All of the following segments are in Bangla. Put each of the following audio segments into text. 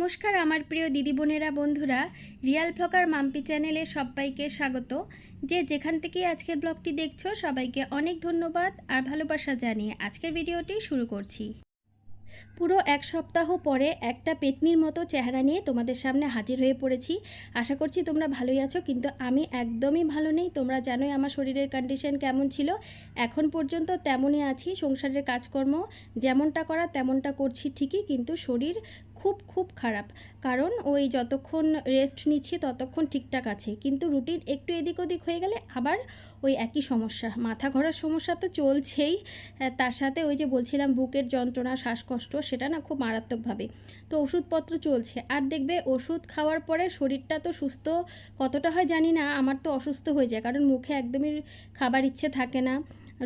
নমস্কার আমার প্রিয় দিদি বোনেরা বন্ধুরা, রিয়াল ব্লগার মাম্পি চ্যানেলে সবাইকে স্বাগত। যে যেখান থেকে আজকের ব্লগটি দেখছ, সবাইকে অনেক ধন্যবাদ আর ভালোবাসা জানিয়ে আজকের ভিডিওটি শুরু করছি। পুরো এক সপ্তাহ পরে একটা পেতনির মতো চেহারা নিয়ে তোমাদের সামনে হাজির হয়ে পড়েছি। আশা করছি তোমরা ভালোই আছো, কিন্তু আমি একদমই ভালো নেই। তোমরা জানোই আমার শরীরের কন্ডিশন কেমন ছিল। এখন পর্যন্ত তেমনই আছি, সংসারের কাজকর্ম যেমনটা করা তেমনটা করছি ঠিকই, কিন্তু শরীর খুব খুব খারাপ। কারণ ওই যতক্ষণ রেস্ট নিচ্ছি ততক্ষণ ঠিকঠাক আছে। কিন্তু রুটিন একটু এদিক ওদিক হয়ে গেলে আবার ওই একই সমস্যা। মাথা ঘোরার সমস্যা তো চলছেই। তার সাথে ওই যে বলছিলাম বুকের যন্ত্রণা, শ্বাসকষ্ট, সেটা না খুব মারাত্মকভাবে। তো ওষুধপত্র চলছে। আর দেখবে ওষুধ খাওয়ার পরে শরীরটা তো সুস্থ কতটা হয় জানি না। আমার তো অসুস্থ হয়ে যায়। কারণ মুখে একদমই খাবার ইচ্ছে থাকে না,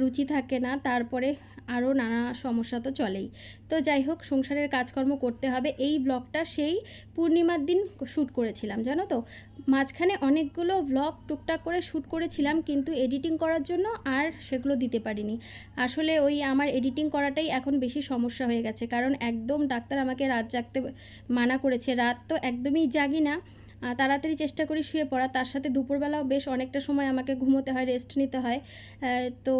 রুচি থাকে না। তারপরে আরও নানা সমস্যা তো চলেই। তো যাই হোক, সংসারের কাজকর্ম করতে হবে। এই ব্লগটা সেই পূর্ণিমার দিন শ্যুট করেছিলাম, জানো তো? মাঝখানে অনেকগুলো ব্লগ টুকটাক করে শ্যুট করেছিলাম, কিন্তু এডিটিং করার জন্য আর সেগুলো দিতে পারিনি। আসলে ওই আমার এডিটিং করাটাই এখন বেশি সমস্যা হয়ে গেছে, কারণ একদম ডাক্তার আমাকে রাত জাগতে মানা করেছে। রাত তো একদমই জাগি না। তাড়াতাড়ি চেষ্টা করি শুয়ে পড়া তার সাথে দুপুরবেলাও বেশ অনেকটা সময় আমাকে ঘুমোতে হয় রেস্ট নিতে হয়। তো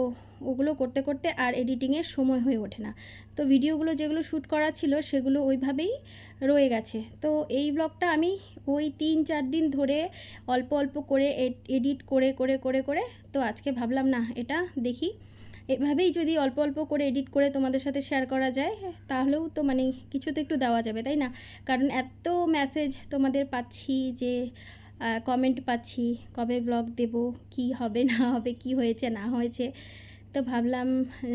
ওগুলো করতে করতে আর এডিটিংয়ের সময় হয়ে ওঠে না। তো ভিডিওগুলো যেগুলো শ্যুট করা ছিল সেগুলো ওইভাবেই রয়ে গেছে। তো এই ব্লগটা আমি ওই তিন চার দিন ধরে অল্প অল্প করে এডিট করে করে করে করে, তো আজকে ভাবলাম, না, এটা দেখি। এভাবেই যদি অল্প অল্প করে এডিট করে তোমাদের সাথে শেয়ার করা যায়, তাহলেও তো মানে কিছু তো একটু দেওয়া যাবে, তাই না? কারণ এত মেসেজ তোমাদের পাচ্ছি যে কমেন্ট পাচ্ছি, কবে ব্লগ দেব, কি হবে, না হবে, কি হয়েছে, না হয়েছে, তো ভাবলাম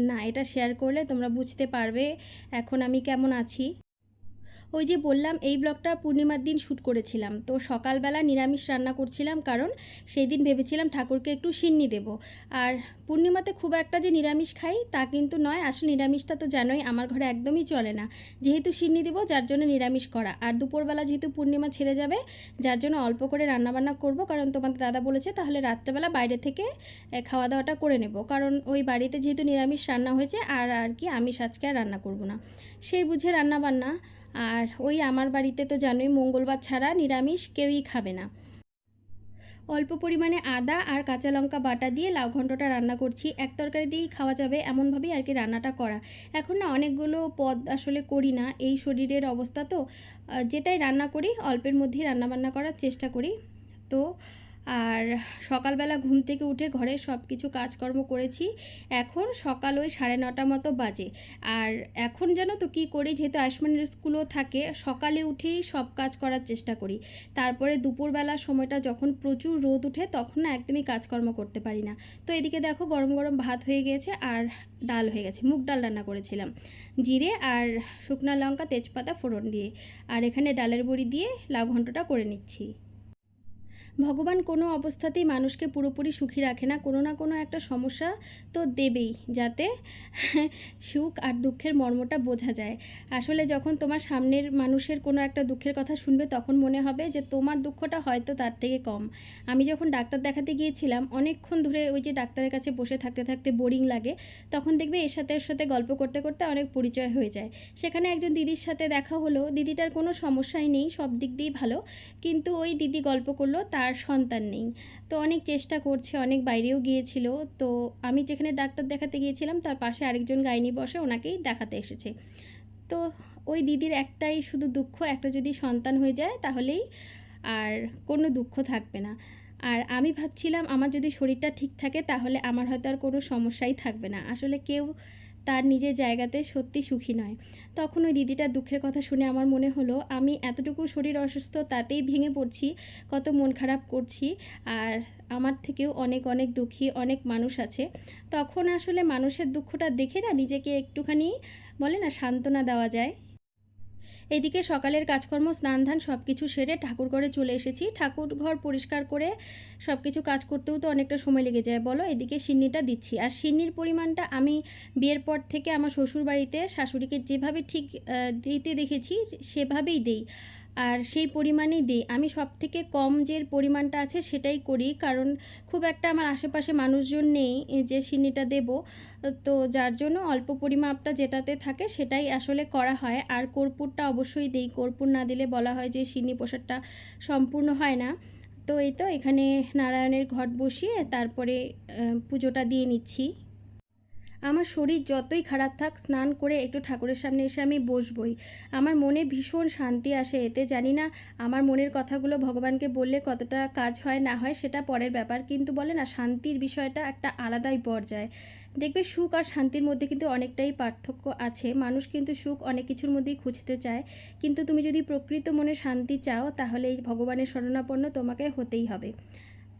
না, এটা শেয়ার করলে তোমরা বুঝতে পারবে এখন আমি কেমন আছি। ওই যে বললাম, এই ব্লগটা পূর্ণিমার দিন শ্যুট করেছিলাম। তো সকালবেলা নিরামিষ রান্না করছিলাম কারণ সেই দিন ভেবেছিলাম ঠাকুরকে একটু সিন্নি দেব। আর পূর্ণিমাতে খুব একটা যে নিরামিষ খাই তা কিন্তু নয়, আসলে নিরামিষটা তো জানোই, আমার ঘরে একদমই চলে না। যেহেতু সিন্নি দেবো, যার জন্য নিরামিষ করা। আর দুপুরবেলা যেহেতু পূর্ণিমা ছেড়ে যাবে, যার জন্য অল্প করে রান্নাবান্না করব, কারণ তোমাদের দাদা বলেছে তাহলে রাত্রেবেলা বাইরে থেকে খাওয়া দাওয়াটা করে নেব। কারণ ওই বাড়িতে যেহেতু নিরামিষ রান্না হয়েছে, আর আর কি আমিষ আজকে আর রান্না করব না। সেই বুঝে রান্নাবান্না আর ওই আমার বাড়িতে তো জানোই মঙ্গলবার ছাড়া নিরামিষ কেউই খাবে না। অল্প পরিমাণে আদা আর কাঁচা লঙ্কা বাটা দিয়ে লাউ ঘন্টটা রান্না করছি। এক তরকারি দিয়েই খাওয়া যাবে এমনভাবেই আর কি রান্নাটা করা। এখন না অনেকগুলো পদ আসলে করি না, এই শরীরের অবস্থা তো। যেটাই রান্না করি, অল্পের মধ্যেই রান্নাবান্না করার চেষ্টা করি। তো আর সকালবেলা ঘুম থেকে উঠে ঘরে সব কিছু কাজকর্ম করেছি। এখন সকাল ওই সাড়ে নটা মতো বাজে। আর এখন জানো তো কী করি? যেহেতু আয়ুষ্মানের স্কুলও থাকে, সকালে উঠেই সব কাজ করার চেষ্টা করি। তারপরে দুপুরবেলা সময়টা যখন প্রচুর রোদ উঠে, তখন না একদমই কাজকর্ম করতে পারি না। তো এদিকে দেখো গরম গরম ভাত হয়ে গিয়েছে আর ডাল হয়ে গেছে। মুগ ডাল রান্না করেছিলাম। জিরে আর শুকনো লঙ্কা, তেজপাতা ফোড়ন দিয়ে। আর এখানে ডালের বড়ি দিয়ে লাউ করে নিচ্ছি। ভগবান কোনো অবস্থাতেই মানুষকে পুরোপুরি সুখী রাখে না, কোনো না কোনো একটা সমস্যা তো দেবেই, যাতে সুখ আর দুঃখের মর্মটা বোঝা যায়। আসলে যখন তোমার সামনের মানুষের কোনো একটা দুঃখের কথা শুনবে, তখন মনে হবে যে তোমার দুঃখটা হয়তো তার থেকে কম। আমি যখন ডাক্তার দেখাতে গিয়েছিলাম, অনেকক্ষণ ধরে ওই যে ডাক্তারের কাছে বসে থাকতে থাকতে বোরিং লাগে, তখন দেখবে এর সাথে এর সাথে গল্প করতে করতে অনেক পরিচয় হয়ে যায়। সেখানে একজন দিদির সাথে দেখা হলো, দিদিটার কোনো সমস্যাই নেই, সব দিক দিয়েই ভালো, কিন্তু ওই দিদি গল্প করল, তার সন্তান নেই। তো অনেক চেষ্টা করছে, অনেক বাইরেও গিয়েছিল। তো আমি যেখানে ডাক্তার দেখাতে গিয়েছিলাম, তার পাশে আরেকজন গাইনি বসে ওনাকেই দেখাতে এসেছে। তো ওই দিদির একটাই শুধু দুঃখ, একটা যদি সন্তান হয়ে যায় তাহলেই আর কোনো দুঃখ থাকবে না। আর আমি ভাবছিলাম, আমার যদি শরীরটা ঠিক থাকে তাহলে আমার হয়তো আর কোনো সমস্যাই থাকবে না। আসলে কেউ তার নিজের জায়গাতে সত্যি সুখী নয়। তখন ওই দিদিটার দুঃখের কথা শুনে আমার মনে হলো, আমি এতটুকু শরীর অসুস্থ তাতেই ভেঙে পড়ছি, কত মন খারাপ করছি, আর আমার থেকেও অনেক অনেক দুঃখী অনেক মানুষ আছে। তখন আসলে মানুষের দুঃখটা দেখে না নিজেকে একটুখানি বলে না সান্ত্বনা দেওয়া যায়। এদিকে সকালের কাজকর্ম স্নান ধান সব কিছু সেরে ঠাকুর ঘরে চলে এসেছি। ঠাকুর ঘর পরিষ্কার করে সব কিছু কাজ করতেও তো অনেকটা সময় লেগে যায়। বলো, এদিকে সিন্নিটা দিচ্ছি। আর সিন্নির পরিমাণটা আমি বিয়ের পর থেকে আমার শ্বশুর বাড়িতে শাশুড়িকে যেভাবে ঠিক দিতে দেখেছি, সেভাবেই দেই। আর সেই পরিমাণেই দিই। আমি সব থেকে কম যে পরিমাণটা আছে সেটাই করি। কারণ খুব একটা আমার আশেপাশে মানুষজন নেই যে সিন্নিটা দেব, তো যার জন্য অল্প পরিমাপটা যেটাতে থাকে সেটাই আসলে করা হয়। আর কর্পূরটা অবশ্যই দিই। কর্পূর না দিলে বলা হয় যে সিন্নি প্রসাদটা সম্পূর্ণ হয় না। তো এই তো এখানে নারায়ণের ঘট বসিয়ে তারপরে পুজোটা দিয়ে নিচ্ছি। আমার শরীর যতই খারাপ থাক, স্নান করে একটু ঠাকুরের সামনে এসে আমি বসবই। আমার মনে ভীষণ শান্তি আসে, এতে জানি না আমার মনের কথাগুলো ভগবানকে বললে কতটা কাজ হয়, না হয় সেটা পরের ব্যাপার। কিন্তু বলে না, শান্তির বিষয়টা একটা আলাদাই পর্যায়। দেখবে সুখ আর শান্তির মধ্যে কিন্তু অনেকটাই পার্থক্য আছে। মানুষ কিন্তু সুখ অনেক কিছুর মধ্যেই খুঁজতে চায়। কিন্তু তুমি যদি প্রকৃত মনে শান্তি চাও, তাহলে এই ভগবানের শরণাপন্ন তোমাকে হতেই হবে।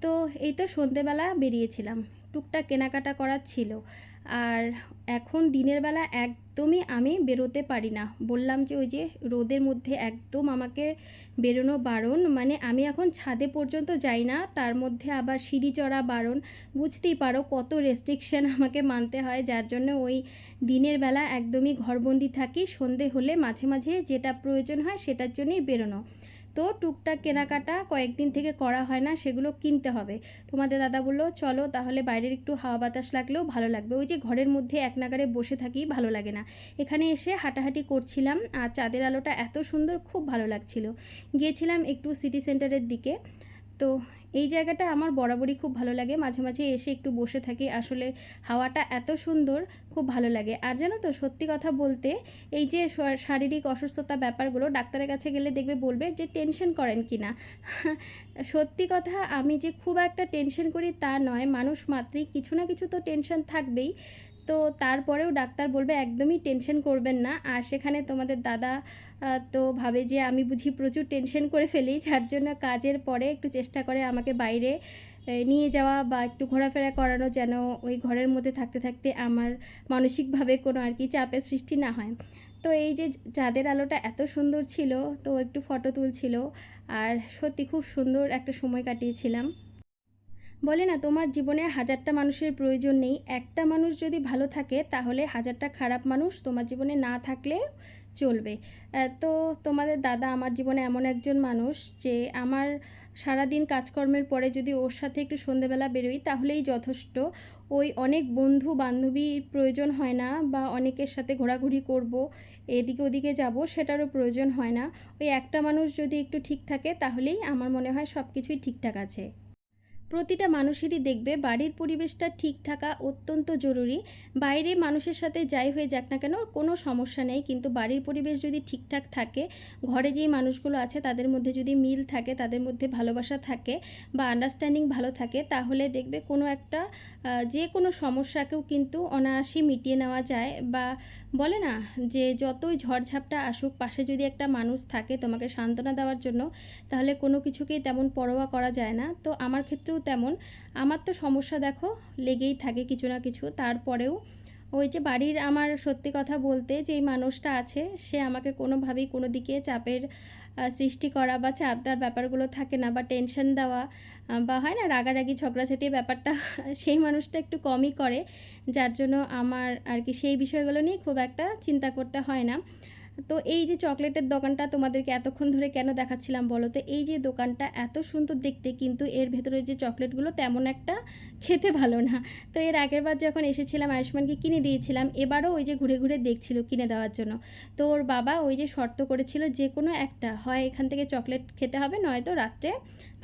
তো এই তো সন্ধেবেলা বেরিয়েছিলাম। টুকটাক কেনাকাটা করার ছিল। আর এখন দিনের বেলা একদমই আমি বেরোতে পারি না। বললাম যে ওই যে রোদের মধ্যে একদম আমাকে বেরোনো বারণ মানে আমি এখন ছাদে পর্যন্ত যাই না, তার মধ্যে আবার সিঁড়ি চড়া বারণ। বুঝতেই পারো কত রেস্ট্রিকশন আমাকে মানতে হয়, যার জন্য ওই দিনের বেলা একদমই ঘরবন্দি থাকি, সন্ধে হলে মাঝে মাঝে যেটা প্রয়োজন হয় সেটার জন্যই বেরোনো। তো টুকটাক কেনাকাটা কয়েকদিন থেকে করা হয় না, সেগুলো কিনতে হবে। তোমাদের দাদা বলল, চলো তাহলে বাইরের একটু হাওয়া বাতাস লাগলেও ভালো লাগবে। ওই যে ঘরের মধ্যে এক নাগারে বসে থাকি, ভালো লাগে না। এখানে এসে হাঁটাহাঁটি করছিলাম, আর চাঁদের আলোটা এত সুন্দর, খুব ভালো লাগছিল। গিয়েছিলাম একটু সিটি সেন্টারের দিকে। তো এই জায়গাটা আমার বরাবরই খুব ভালো লাগে। মাঝে মাঝে এসে একটু বসে থাকি। আসলে হাওয়াটা এত সুন্দর, খুব ভালো লাগে। আর জানো তো, সত্যি কথা বলতে এই যে শারীরিক অসুস্থতা ব্যাপারগুলো ডাক্তারের কাছে গেলে দেখবে বলবে যে টেনশন করেন কি না সত্যি কথা আমি যে খুব একটা টেনশন করি তা নয়। মানুষ মাত্রই কিছু না কিছু তো টেনশন থাকবেই। তো তারপরেও ডাক্তার বলবে, একদমই টেনশন করবেন না। আর সেখানে তোমাদের দাদা তো ভাবে যে আমি বুঝি প্রচুর টেনশন করে ফেলি, যার জন্য কাজের পরে একটু চেষ্টা করে আমাকে বাইরে নিয়ে যাওয়া বা একটু ঘোরাফেরা করানো যেন ওই ঘরের মধ্যে থাকতে থাকতে আমার মানসিকভাবে কোনো আর কি চাপের সৃষ্টি না হয়। তো এই যে চাঁদের আলোটা এত সুন্দর ছিল, তো একটু ফটো তুলছিল, আর সত্যি খুব সুন্দর একটা সময় কাটিয়েছিলাম। বলে না, তোমার জীবনে হাজারটা মানুষের প্রয়োজন নেই। একটা মানুষ যদি ভালো থাকে, তাহলে হাজারটা খারাপ মানুষ তোমার জীবনে না থাকলে চলবে। তো তোমাদের দাদা আমার জীবনে এমন একজন মানুষ যে আমার সারাদিন কাজকর্মের পরে যদি ওর সাথে একটু সন্ধেবেলা বেরোই তাহলেই যথেষ্ট। ওই অনেক বন্ধু বান্ধবীর প্রয়োজন হয় না বা অনেকের সাথে ঘোরাঘুরি করব, এদিকে ওদিকে যাব সেটারও প্রয়োজন হয় না। ওই একটা মানুষ যদি একটু ঠিক থাকে তাহলেই আমার মনে হয় সব কিছুই ঠিকঠাক আছে। প্রতিটা মানুষেরই দেখবে বাড়ির পরিবেশটা ঠিক থাকা অত্যন্ত জরুরি। বাইরে মানুষের সাথে যাই হয়ে যাক না কেন, কোনো সমস্যা নেই। কিন্তু বাড়ির পরিবেশ যদি ঠিকঠাক থাকে, ঘরে যেই মানুষগুলো আছে তাদের মধ্যে যদি মিল থাকে, তাদের মধ্যে ভালোবাসা থাকে বা আন্ডারস্ট্যান্ডিং ভালো থাকে, তাহলে দেখবে কোনো একটা যে কোনো সমস্যাকেও কিন্তু অনায়াসে মিটিয়ে নেওয়া যায়। বা বলে না যে, যতই ঝড়ঝাপটা আসুক, পাশে যদি একটা মানুষ থাকে তোমাকে সান্ত্বনা দেওয়ার জন্য, তাহলে কোনো কিছুকেই তেমন পরোয়া করা যায় না। তো আমার ক্ষেত্রেও তেমন। আমার তো সমস্যা দেখো, লেগেই থাকে কিছু না কিছু। তারপরেও ওই যে বাড়ির আমার সত্যি কথা বলতে যেই মানুষটা আছে, সে আমাকে কোনোভাবেই কোনো দিকে চাপের সৃষ্টি করা বা চাপ দেওয়ার ব্যাপারগুলো থাকে না বা টেনশন দেওয়া বা হয় না রাগারাগি ঝগড়াঝাটির ব্যাপারটা সেই মানুষটা একটু কমই করে, যার জন্য আমার আর কি সেই বিষয়গুলো নিয়ে খুব একটা চিন্তা করতে হয় না। তো এই যে চকলেটের দোকানটা তোমাদেরকে এতক্ষণ ধরে কেন দেখাচ্ছিলাম বলো তো? এই যে দোকানটা এত সুন্দর দেখতে, কিন্তু এর ভেতরে যে চকলেটগুলো তেমন একটা খেতে ভালো না। তো এর আগের বার যখন এসেছিলাম, আয়ুষ্মানকে কিনে দিয়েছিলাম, এবারও ওই যে ঘুরে ঘুরে দেখছিল কিনে দেওয়ার জন্য। তো ওর বাবা ওই যে শর্ত করেছিল যে কোনো একটা, হয় এখান থেকে চকলেট খেতে হবে, নয়তো রাত্রে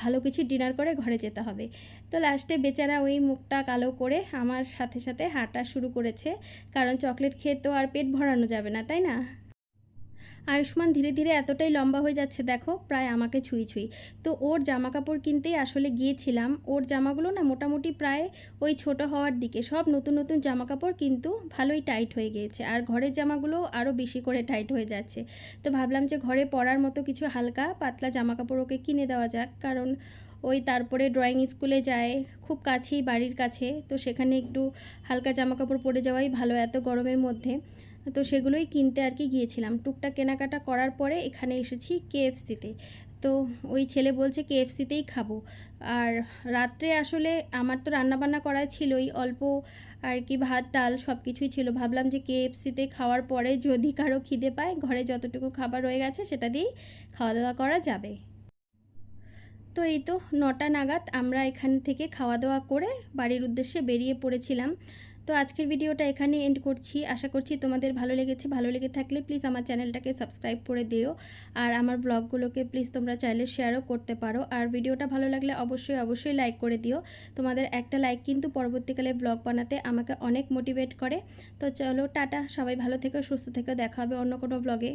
ভালো কিছু ডিনার করে ঘরে যেতে হবে। তো লাস্টে বেচারা ওই মুখটা কালো করে আমার সাথে সাথে হাঁটা শুরু করেছে। কারণ চকলেট খেয়ে তো আর পেট ভরানো যাবে না, তাই না? আয়ুষ্মান ধীরে ধীরে এতটাই লম্বা হয়ে যাচ্ছে দেখো, প্রায় আমাকে ছুঁই ছুঁই। তো ওর জামা কাপড় কিনতেই আসলে গিয়েছিলাম। ওর জামাগুলো না মোটামুটি প্রায় ওই ছোট হওয়ার দিকে। সব নতুন নতুন জামা কাপড় কিন্তু ভালোই টাইট হয়ে গিয়েছে। আর ঘরের জামাগুলো আরও বেশি করে টাইট হয়ে যাচ্ছে। তো ভাবলাম যে ঘরে পরার মতো কিছু হালকা পাতলা জামা কাপড় ওকে কিনে দেওয়া যাক। কারণ ওই তারপরে ড্রয়িং স্কুলে যায়, খুব কাছেই বাড়ির কাছে। তো সেখানে একটু হালকা জামা কাপড় পরে যাওয়াই ভালো এত গরমের মধ্যে। তো সেগুলোই কিনতে আর কি গিয়েছিলাম। টুকটাক কেনাকাটা করার পরে এখানে এসেছি কেএফসিতে। তো ওই ছেলে বলছে কেএফসিতেই খাব। আর রাত্রে আসলে আমার তো রান্নাবান্না করা ছিলই, অল্প আর কি ভাত, ডাল সব কিছুই ছিল। ভাবলাম যে কেএফসিতে খাওয়ার পরে যদি কারও খিদে পায়, ঘরে যতটুকু খাবার রয়ে গেছে সেটা দিয়েই খাওয়া দাওয়া করা যাবে। তো এই তো নটা নাগাদ আমরা এখান থেকে খাওয়া দাওয়া করে বাড়ির উদ্দেশ্যে বেরিয়ে পড়েছিলাম। তো আজকের ভিডিওটা এখানে এন্ড করছি। আশা করছি তোমাদের ভালো লেগেছে। ভালো লেগে থাকলে প্লিজ আমার চ্যানেলটাকে সাবস্ক্রাইব করে দিও। আর আমার ব্লগগুলোকে প্লিজ তোমরা চাইলে শেয়ারও করতে পারো। আর ভিডিওটা ভালো লাগলে অবশ্যই অবশ্যই লাইক করে দিও। তোমাদের একটা লাইক কিন্তু পরবর্তীকালে ব্লগ বানাতে আমাকে অনেক মোটিভেট করে। তো চলো, টাটা। সবাই ভালো থেকো, সুস্থ থেকে। দেখা হবে অন্য কোনো ব্লগে